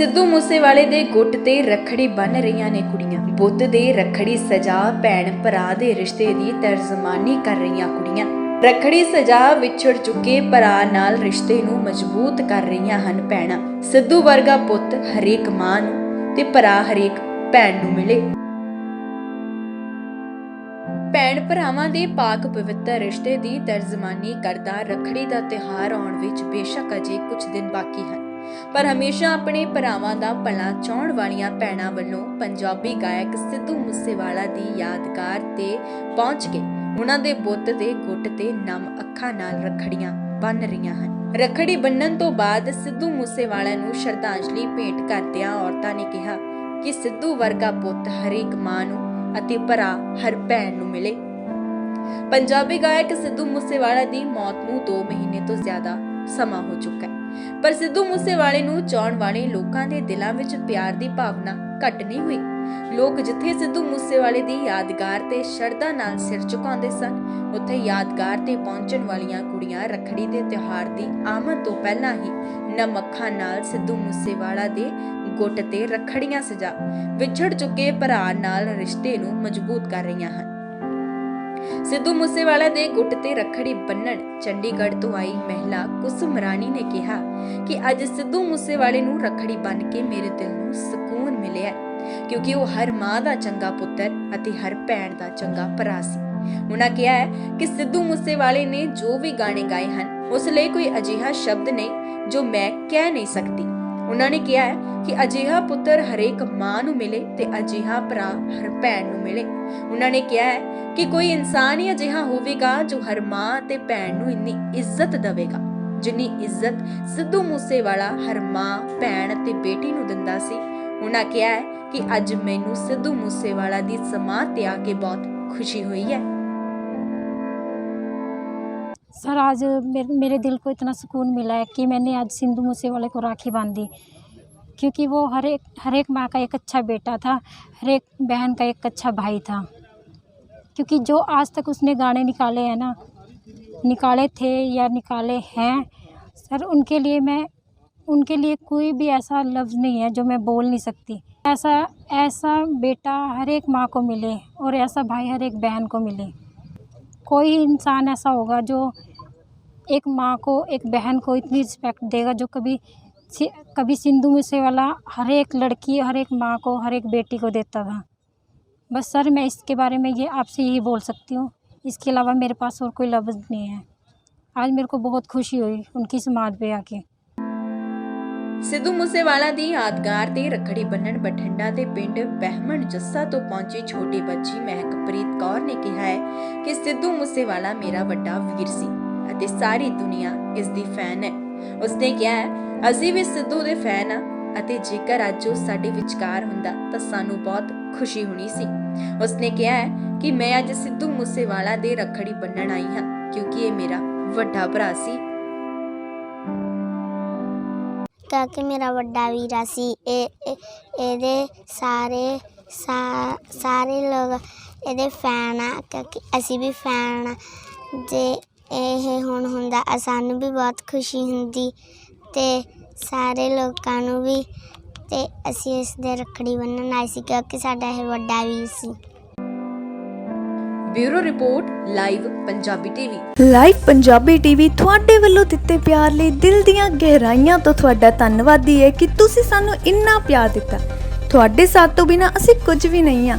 ਸਿੱਧੂ ਮੂਸੇਵਾਲੇ ਦੇ ਗੁੱਟ ਤੇ ਰੱਖੜੀ ਬੰਨ ਰਹੀਆਂ ਨੇ ਕੁੜੀਆਂ। ਬੁੱਤ ਦੇ ਰੱਖੜੀ ਸਜਾ ਭੈਣ ਭਰਾ ਦੇ ਰਿਸ਼ਤੇ ਦੀ ਤਰਜਮਾਨੀ ਕਰ ਰਹੀਆਂ ਕੁੜੀਆਂ। ਰੱਖੜੀ ਸਜਾ ਵਿਛੜ ਚੁੱਕੇ ਭਰਾ ਨਾਲ ਰਿਸ਼ਤੇ ਨੂੰ ਮਜ਼ਬੂਤ ਕਰ ਰਹੀਆਂ ਹਨ ਭੈਣਾਂ। ਸਿੱਧੂ ਵਰਗਾ ਪੁੱਤ ਹਰੇਕ ਮਾਂ ਨੂੰ ਤੇ ਭਰਾ ਹਰੇਕ ਭੈਣ ਨੂੰ ਮਿਲੇ। ਭੈਣ ਭਰਾਵਾਂ ਦੇ ਪਾਕ ਪਵਿੱਤਰ ਰਿਸ਼ਤੇ ਦੀ ਤਰਜਮਾਨੀ ਕਰਦਾ ਰੱਖੜੀ ਦਾ ਤਿਉਹਾਰ ਆਉਣ ਵਿੱਚ ਬੇਸ਼ੱਕ ਅਜੇ ਕੁਝ ਦਿਨ ਬਾਕੀ ਹਨ। ਪਰ ਹਮੇਸ਼ਾ ਆਪਣੇ ਭਰਾਵਾਂ ਦਾ ਭਲਾ ਚਾਹਣ ਵਾਲੀਆਂ ਭੈਣਾਂ ਵੱਲੋਂ ਪੰਜਾਬੀ ਗਾਇਕ ਸਿੱਧੂ ਮੂਸੇਵਾਲਾ ਦੀ ਯਾਦਗਾਰ ਤੇ ਪਹੁੰਚ ਕੇ ਉਹਨਾਂ ਦੇ ਬੁੱਤ ਦੇ ਗੁੱਟ ਤੇ ਨਮ ਅੱਖਾਂ ਨਾਲ ਰੱਖੜੀਆਂ ਬੰਨ ਰਹੀਆਂ ਹਨ। ਰੱਖੜੀ ਬੰਨਣ ਤੋਂ ਬਾਅਦ ਸਿੱਧੂ ਮੂਸੇਵਾਲਾ ਨੂੰ ਸ਼ਰਧਾਂਜਲੀ ਭੇਂਟ ਕਰਦਿਆਂ ਔਰਤਾਂ ਨੇ ਕਿਹਾ ਕਿ ਸਿੱਧੂ ਵਰਗਾ ਪੁੱਤ ਹਰੇਕ ਮਾਂ ਨੂੰ ਅਤੇ ਭਰਾ ਹਰ ਭੈਣ ਨੂੰ ਮਿਲੇ। ਪੰਜਾਬੀ ਗਾਇਕ ਸਿੱਧੂ ਮੂਸੇਵਾਲਾ ਦੀ ਮੌਤ ਨੂੰ 2 ਮਹੀਨੇ ਤੋਂ ਜ਼ਿਆਦਾ ਸਮਾਂ ਹੋ ਚੁੱਕਾ ਹੈ। ਪਰ ਸਿੱਧੂ ਮੂਸੇਵਾਲੇ ਨੂੰ ਚਾਹਣ ਵਾਲੇ ਲੋਕਾਂ ਦੇ ਦਿਲਾਂ ਵਿੱਚ ਪਿਆਰ ਦੀ ਭਾਵਨਾ ਘਟ ਨਹੀਂ ਹੋਈ। ਲੋਕ ਜਿੱਥੇ ਸਿੱਧੂ ਮੂਸੇਵਾਲੇ ਦੀ ਯਾਦਗਾਰ ਤੇ ਸ਼ਰਧਾ ਨਾਲ ਸਿਰ ਝੁਕਾਉਂਦੇ ਸਨ, ਉੱਥੇ ਯਾਦਗਾਰ ਤੇ ਪਹੁੰਚਣ ਵਾਲੀਆਂ ਕੁੜੀਆਂ ਰੱਖੜੀ ਦੇ ਤਿਉਹਾਰ ਦੀ ਆਮਦ ਤੋਂ ਪਹਿਲਾਂ ਹੀ ਨਮੱਖਾਂ ਨਾਲ ਸਿੱਧੂ ਮੂਸੇਵਾਲਾ ਦੇ ਗੁੱਟ ਤੇ ਰੱਖੜੀਆਂ ਸਜਾ ਵਿਛੜ ਚੁੱਕੇ ਭਰਾ ਨਾਲ ਰਿਸ਼ਤੇ ਨੂੰ ਮਜ਼ਬੂਤ ਕਰ ਰਹੀਆਂ ਹਨ। ਸਿੱਧੂ ਮੂਸੇਵਾਲਾ ਦੇ ਗੁੱਟ ਤੇ ਰੱਖੜੀ ਬੰਨਣ ਚੰਡੀਗੜ੍ਹ ਤੋਂ ਆਈ ਮਹਿਲਾ ਕੁਸਮ ਰਾਣੀ ਨੇ ਕਿਹਾ ਕਿ ਅੱਜ ਸਿੱਧੂ ਮੂਸੇਵਾਲੇ ਨੂੰ ਰੱਖੜੀ ਬੰਨ ਕੇ ਮੇਰੇ ਦਿਲ ਨੂੰ ਸਕੂਨ ਮਿਲਿਆ ਕਿਉਂਕਿ ਉਹ ਹਰ ਮਾਂ ਦਾ ਚੰਗਾ ਪੁੱਤਰ ਅਤੇ ਹਰ ਭੈਣ ਦਾ ਚੰਗਾ ਭਰਾ ਸੀ। ਉਹਨਾਂ ਕਿਹਾ ਹੈ ਕਿ ਸਿੱਧੂ ਮੂਸੇਵਾਲੇ ਨੇ ਜੋ ਵੀ ਗਾਣੇ ਗਾਏ ਹਨ, ਉਸ ਲਈ ਕੋਈ ਅਜਿਹਾ ਸ਼ਬਦ ਨਹੀਂ ਜੋ ਮੈਂ ਕਹਿ ਨਹੀਂ ਸਕਦੀ। ਉਹਨਾਂ ਨੇ ਕਿਹਾ ਹੈ ਕਿ ਅਜਿਹਾ ਪੁੱਤਰ ਹਰੇਕ ਮਾਂ ਨੂੰ ਮਿਲੇ ਤੇ ਅਜਿਹਾ ਭਰਾ ਹਰ ਭੈਣ ਨੂੰ ਮਿਲੇ। ਉਹਨਾਂ ਨੇ ਕਿਹਾ ਹੈ ਕਿ ਕੋਈ ਇਨਸਾਨ ਹੀ ਅਜਿਹਾ ਹੋਵੇਗਾ ਜੋ ਹਰ ਮਾਂ ਤੇ ਭੈਣ ਨੂੰ ਇੰਨੀ ਇੱਜ਼ਤ ਦੇਵੇਗਾ, ਜਿੰਨੀ ਇੱਜ਼ਤ ਸਿੱਧੂ ਮੂਸੇਵਾਲਾ ਹਰ ਮਾਂ, ਭੈਣ ਤੇ ਬੇਟੀ ਨੂੰ ਦਿੰਦਾ ਸੀ। ਉਹਨਾਂ ਕਿਹਾ ਹੈ ਕਿ ਅੱਜ ਮੈਨੂੰ ਸਿੱਧੂ ਮੂਸੇਵਾਲਾ ਦੀ ਸਮਾਧ ਤੇ ਆ ਕੇ ਬਹੁਤ ਖੁਸ਼ੀ ਹੋਈ ਹੈ। सर, आज मेरे मेरे दिल को इतना सुकून मिला है कि मैंने आज सिंधु मूसेवाले को राखी बांधी। क्योंकि वो हर एक हर एक माँ का एक अच्छा बेटा था, हर एक बहन का एक अच्छा भाई था। क्योंकि जो आज तक उसने गाने निकाले हैं ना, निकाले थे या निकाले हैं, सर, उनके लिए मैं, उनके लिए कोई भी ऐसा लफ्ज़ नहीं है जो मैं बोल नहीं सकती। ऐसा ऐसा बेटा हर एक माँ को मिले और ऐसा भाई हर एक बहन को मिले। कोई इंसान ऐसा होगा जो एक माँ को एक बहन को इतनी रिस्पेक्ट देगा जो कभी सि- कभी सिंधु मूसेवाला हर एक लड़की हर एक माँ को हर एक बेटी को देता था बस सर मैं इसके बारे में ये आपसे यही बोल सकती हूँ इसके अलावा मेरे पास और कोई लफ्ज़ नहीं है आज मेरे को बहुत खुशी हुई उनकी समाध पे आके ਸਿੱਧੂ ਮੂਸੇਵਾਲਾ ਦੀ ਯਾਦਗਾਰ ਤੇ ਰੱਖੜੀ ਬੰਨਣ ਬਠਿੰਡਾ ਦੇ ਪਿੰਡ ਬਹਿਮਣ ਜੱਸਾ ਤੋਂ ਪਹੁੰਚੀ ਛੋਟੀ ਬੱਚੀ ਮਹਿਕਪ੍ਰੀਤ ਕੌਰ ਨੇ ਕਿਹਾ ਹੈ ਕਿ ਸਿੱਧੂ ਮੂਸੇਵਾਲਾ ਮੇਰਾ ਵੱਡਾ ਵੀਰ ਸੀ ਅਤੇ ਸਾਰੀ ਦੁਨੀਆ ਇਸ ਦੀ ਫੈਨ ਹੈ। ਉਸਨੇ ਕਿਹਾ ਹੈ ਅਸੀਂ ਵੀ ਸਿੱਧੂ ਦੇ ਫੈਨ ਹਾਂ ਅਤੇ ਜੇਕਰ ਅੱਜ ਉਹ ਸਾਡੇ ਵਿਚਕਾਰ ਹੁੰਦਾ ਤਾਂ ਸਾਨੂੰ ਬਹੁਤ ਖੁਸ਼ੀ ਹੋਣੀ ਸੀ। ਉਸਨੇ ਕਿਹਾ ਹੈ ਕਿ ਮੈਂ ਅੱਜ ਸਿੱਧੂ ਮੂਸੇਵਾਲਾ ਦੇ ਰੱਖੜੀ ਬੰਨਣ ਆਈ ਹਾਂ, ਕਿਉਂਕਿ ਇਹ ਮੇਰਾ ਵੱਡਾ ਭਰਾ ਸੀ। ਕਿਉਂਕਿ ਮੇਰਾ ਵੱਡਾ ਵੀਰਾ ਸੀ। ਇਹ ਇਹਦੇ ਸਾਰੇ ਸਾਰੇ ਲੋਕ ਇਹਦੇ ਫੈਨ ਆ, ਕਿਉਂਕਿ ਅਸੀਂ ਵੀ ਫੈਨ ਆ। ਜੇ ਇਹ ਹੁਣ ਹੁੰਦਾ ਸਾਨੂੰ ਵੀ ਬਹੁਤ ਖੁਸ਼ੀ ਹੁੰਦੀ ਤੇ ਸਾਰੇ ਲੋਕਾਂ ਨੂੰ ਵੀ ਤੇ ਅਸੀਂ ਇਸ ਦੇ ਰੱਖੜੀ ਬੰਨ੍ਹਣ ਆਏ ਸੀ ਕਿਉਂਕਿ ਸਾਡਾ ਇਹ ਵੱਡਾ ਵੀਰ ਸੀ। Bureau report live Punjabi TV. Live Punjabi TV ਤੁਹਾਡੇ ਵੱਲੋਂ ਦਿੱਤੇ ਪਿਆਰ ਲਈ ਦਿਲ ਦੀਆਂ ਗਹਿਰਾਈਆਂ ਤੋਂ ਤੁਹਾਡਾ ਧੰਨਵਾਦੀ ਹੈ ਕਿ ਤੁਸੀਂ ਸਾਨੂੰ ਇੰਨਾ ਪਿਆਰ ਦਿੱਤਾ। ਤੁਹਾਡੇ ਸਾਥ ਤੋਂ ਬਿਨਾ ਅਸੀਂ ਕੁਝ ਵੀ ਨਹੀਂ ਆ